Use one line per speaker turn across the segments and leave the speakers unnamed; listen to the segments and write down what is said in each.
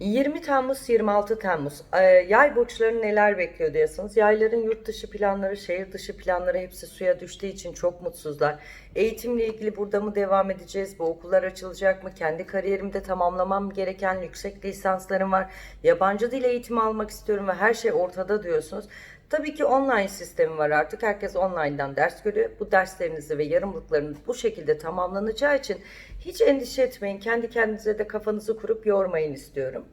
20 Temmuz 26 Temmuz. Ee, yay burçlarını neler bekliyor diyorsanız yayların yurt dışı planları şehir dışı planları hepsi suya düştüğü için çok mutsuzlar. Eğitimle ilgili burada mı devam edeceğiz? Bu okullar açılacak mı? Kendi kariyerimde tamamlamam gereken yüksek lisanslarım var. Yabancı dil eğitimi almak istiyorum ve her şey ortada diyorsunuz. Tabii ki online sistemi var artık. Herkes online'dan ders görüyor. Bu derslerinizi ve yarımlıklarınız bu şekilde tamamlanacağı için hiç endişe etmeyin. Kendi kendinize de kafanızı kurup yormayın istiyorum.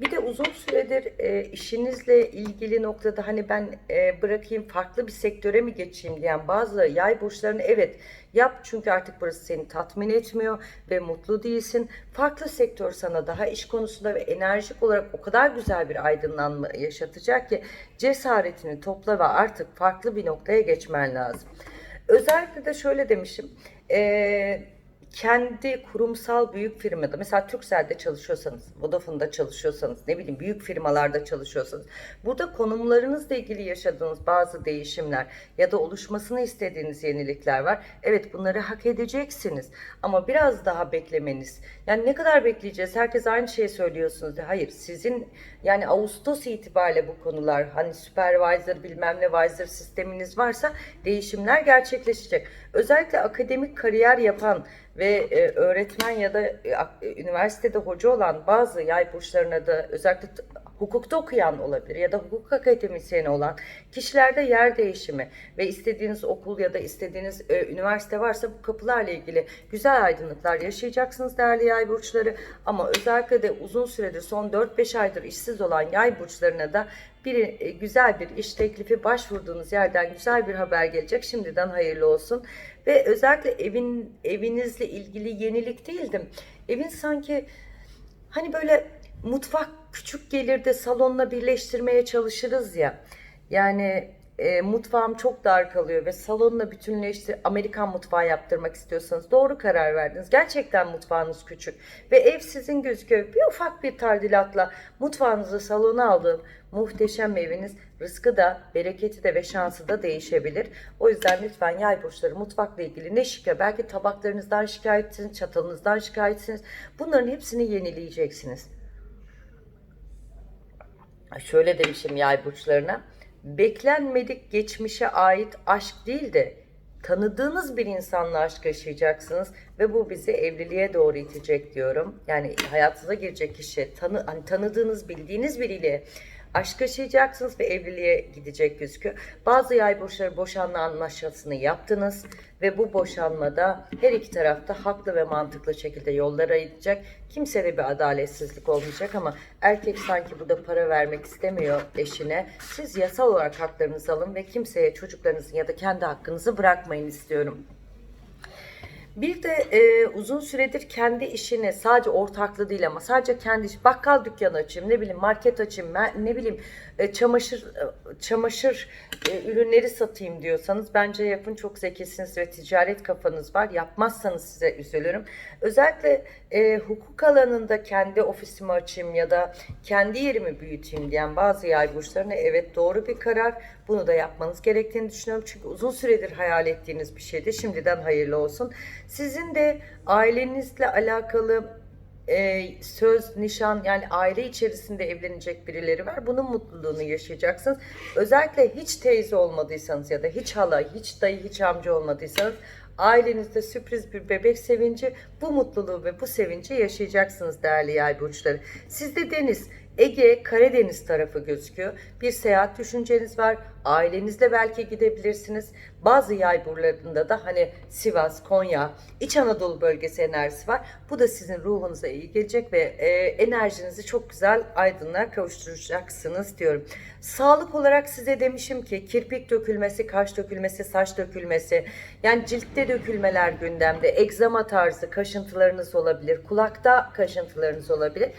Bir de uzun süredir e, işinizle ilgili noktada hani ben e, bırakayım farklı bir sektöre mi geçeyim diyen bazı yay burçlarını evet yap çünkü artık burası seni tatmin etmiyor ve mutlu değilsin. Farklı sektör sana daha iş konusunda ve enerjik olarak o kadar güzel bir aydınlanma yaşatacak ki cesaretini topla ve artık farklı bir noktaya geçmen lazım. Özellikle de şöyle demişim. Eee kendi kurumsal büyük firmada mesela Turkcell'de çalışıyorsanız, Vodafone'da çalışıyorsanız, ne bileyim büyük firmalarda çalışıyorsanız burada konumlarınızla ilgili yaşadığınız bazı değişimler ya da oluşmasını istediğiniz yenilikler var. Evet bunları hak edeceksiniz ama biraz daha beklemeniz. Yani ne kadar bekleyeceğiz? Herkes aynı şeyi söylüyorsunuz. Hayır sizin yani Ağustos itibariyle bu konular hani supervisor bilmem ne visor sisteminiz varsa değişimler gerçekleşecek. Özellikle akademik kariyer yapan ve e, öğretmen ya da e, e, üniversitede hoca olan bazı yay burçlarına da özellikle hukukta okuyan olabilir ya da hukuk akademisyeni olan kişilerde yer değişimi ve istediğiniz okul ya da istediğiniz e, üniversite varsa bu kapılarla ilgili güzel aydınlıklar yaşayacaksınız değerli yay burçları ama özellikle de uzun süredir son 4-5 aydır işsiz olan yay burçlarına da bir e, güzel bir iş teklifi başvurduğunuz yerden güzel bir haber gelecek. Şimdiden hayırlı olsun. Ve özellikle evin evinizle ilgili yenilik değildim. Evin sanki hani böyle mutfak küçük gelir de salonla birleştirmeye çalışırız ya. Yani e, mutfağım çok dar kalıyor ve salonla bütünleştir Amerikan mutfağı yaptırmak istiyorsanız doğru karar verdiniz. Gerçekten mutfağınız küçük ve ev sizin gözüküyor. Bir ufak bir tadilatla mutfağınızı salona aldığın muhteşem eviniz rızkı da bereketi de ve şansı da değişebilir. O yüzden lütfen yay burçları mutfakla ilgili ne şikayet belki tabaklarınızdan şikayetsiniz, çatalınızdan şikayetsiniz. Bunların hepsini yenileyeceksiniz şöyle demişim yay burçlarına. Beklenmedik geçmişe ait aşk değil de tanıdığınız bir insanla aşk yaşayacaksınız ve bu bizi evliliğe doğru itecek diyorum. Yani hayatınıza girecek kişi tanı, hani tanıdığınız bildiğiniz biriyle aşk yaşayacaksınız ve evliliğe gidecek gözüküyor. Bazı yay burçları boşanma anlaşmasını yaptınız ve bu boşanmada her iki tarafta haklı ve mantıklı şekilde yollara gidecek. Kimsede bir adaletsizlik olmayacak ama erkek sanki burada para vermek istemiyor eşine. Siz yasal olarak haklarınızı alın ve kimseye çocuklarınızın ya da kendi hakkınızı bırakmayın istiyorum. Bir de e, uzun süredir kendi işini sadece ortaklı değil ama sadece kendi iş, bakkal dükkanı açayım, ne bileyim market açayım, ne bileyim e, çamaşır e, çamaşır e, ürünleri satayım diyorsanız bence yapın çok zekisiniz ve ticaret kafanız var. Yapmazsanız size üzülürüm. Özellikle e, hukuk alanında kendi ofisimi açayım ya da kendi yerimi büyüteyim diyen bazı yay burçlarına evet doğru bir karar. Bunu da yapmanız gerektiğini düşünüyorum. Çünkü uzun süredir hayal ettiğiniz bir şeydi. Şimdiden hayırlı olsun. Sizin de ailenizle alakalı e, söz, nişan yani aile içerisinde evlenecek birileri var. Bunun mutluluğunu yaşayacaksınız. Özellikle hiç teyze olmadıysanız ya da hiç hala, hiç dayı, hiç amca olmadıysanız ailenizde sürpriz bir bebek sevinci bu mutluluğu ve bu sevinci yaşayacaksınız değerli yay burçları. Sizde deniz, Ege, Karadeniz tarafı gözüküyor. Bir seyahat düşünceniz var. Ailenizle belki gidebilirsiniz. Bazı yay burlarında da hani Sivas, Konya, İç Anadolu bölgesi enerjisi var. Bu da sizin ruhunuza iyi gelecek ve e, enerjinizi çok güzel aydınlığa kavuşturacaksınız diyorum. Sağlık olarak size demişim ki kirpik dökülmesi, kaş dökülmesi, saç dökülmesi, yani ciltte dökülmeler gündemde, egzama tarzı kaşıntılarınız olabilir, kulakta kaşıntılarınız olabilir.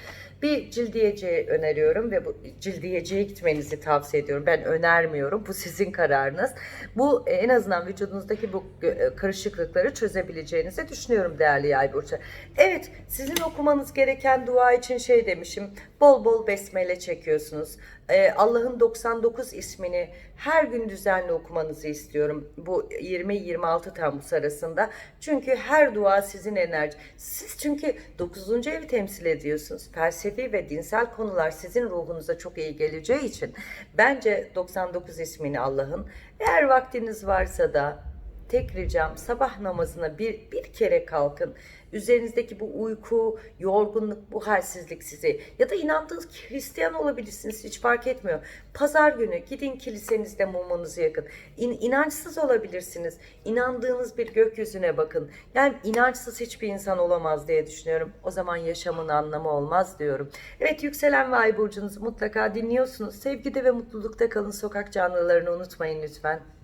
Bir cildiyeciye öneriyorum ve bu cildiyeciye gitmenizi tavsiye ediyorum. Ben önermiyorum. Bu sizin kararınız. Bu e, en azından vücudunuzdaki bu e, karışıklıkları çözebileceğinizi düşünüyorum değerli yay burcu. Evet, sizin okumanız gereken dua için şey demişim. Bol bol besmele çekiyorsunuz. E, Allah'ın 99 ismini her gün düzenli okumanızı istiyorum bu 20-26 Temmuz arasında. Çünkü her dua sizin enerji. Siz çünkü 9. evi temsil ediyorsunuz. Felsefi ve dinsel konular sizin ruhunuza çok iyi geleceği için bence 99 ismini Allah'ın eğer vaktiniz varsa da tek ricam sabah namazına bir, bir kere kalkın. Üzerinizdeki bu uyku, yorgunluk, bu halsizlik sizi ya da inandığınız Hristiyan olabilirsiniz hiç fark etmiyor. Pazar günü gidin kilisenizde mumunuzu yakın. İn, inançsız olabilirsiniz. İnandığınız bir gökyüzüne bakın. Yani inançsız hiçbir insan olamaz diye düşünüyorum. O zaman yaşamın anlamı olmaz diyorum. Evet yükselen ve ay burcunuzu mutlaka dinliyorsunuz. Sevgide ve mutlulukta kalın sokak canlılarını unutmayın lütfen.